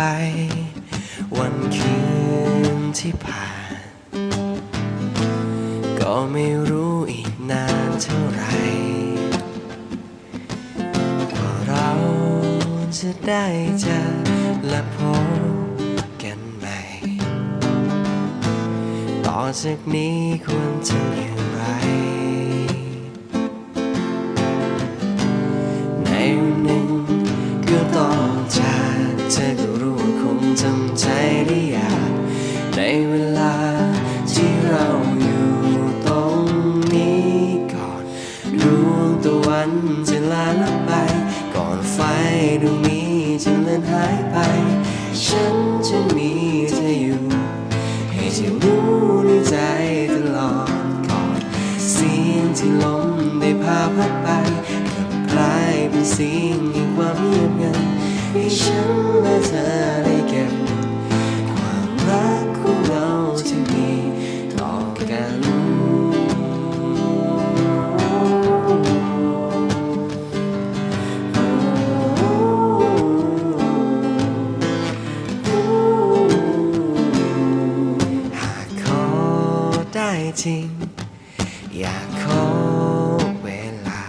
ไป วันคืนที่ผ่าน ก็ไม่รู้อีกนานเท่าไรว่าเราจะได้เจอและพบกันใหม่ ต่อจากนี้ควรจะอยู่ ดวงนี้จะเลือนหายไป ฉันจะมีเธออยู่ ให้เธอรู้ในใจตลอดก่อนเสียงที่ลมได้พาพัดไปกลับกลายเป็นเสียงแห่งความเงียบงันให้ฉันและเธอ จริง อยากขอเวลา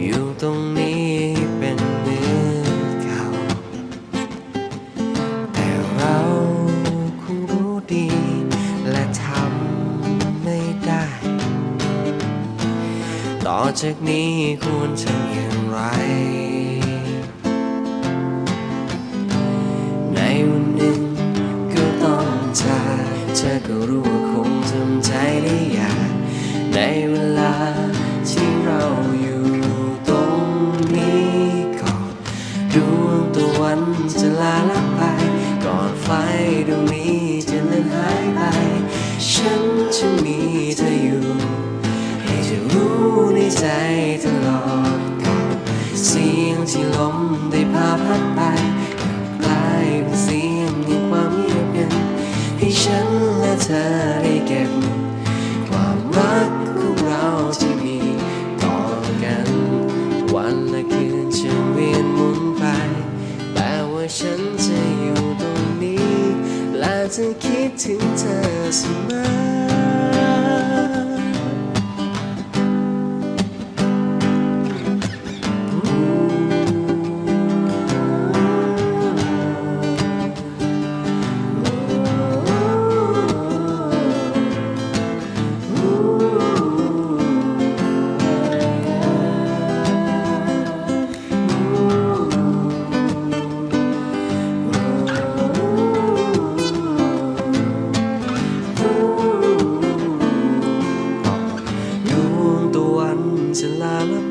อยู่ตรงนี้เป็นเหมือนเก่า แต่เราคงรู้ดี และทำไม่ได้ ต่อจากนี้ควรทำอย่างไร ที่เราอยู่ตรงนี้ก่อนดวงตะวันจะลาลับไป ก่อนไฟดวงนี้จะเลือนหายไป ฉันจะมีเธออยู่ ให้เธอรู้ในใจตลอดก่อนเสียงที่ลมได้พาพัดไปกลายเป็นเสียงแห่งความเงียบงันให้ฉันและเธอได้เก็บ และคืนจะเวียนหมุนไป แต่ว่าฉันจะอยู่ตรงนี้ และจะคิดถึงเธอเสมอ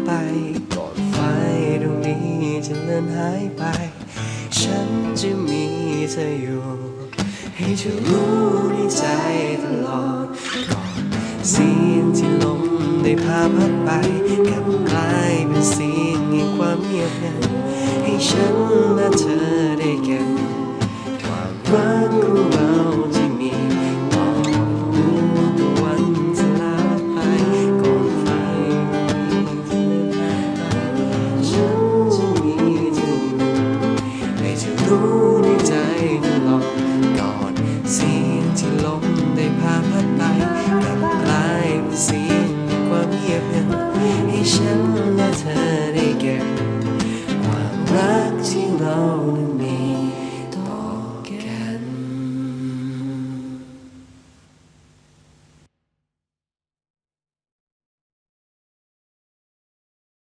ไป ก่อนไฟดวงนี้จะเลือนหายไป ฉันจะมีเธออยู่ ให้เธอรู้ในใจตลอดก่อนเสียงที่ลมได้พาพัดไปกลับกลายเป็นเสียงแห่งความเงียบงันให้ฉันและเธอได้เก็บความรัก รู้ในใจตลอดก่อนเสียงที่ลมได้พาพัดไปกลายเป็นเสียงความเงียบเงันให้ฉัน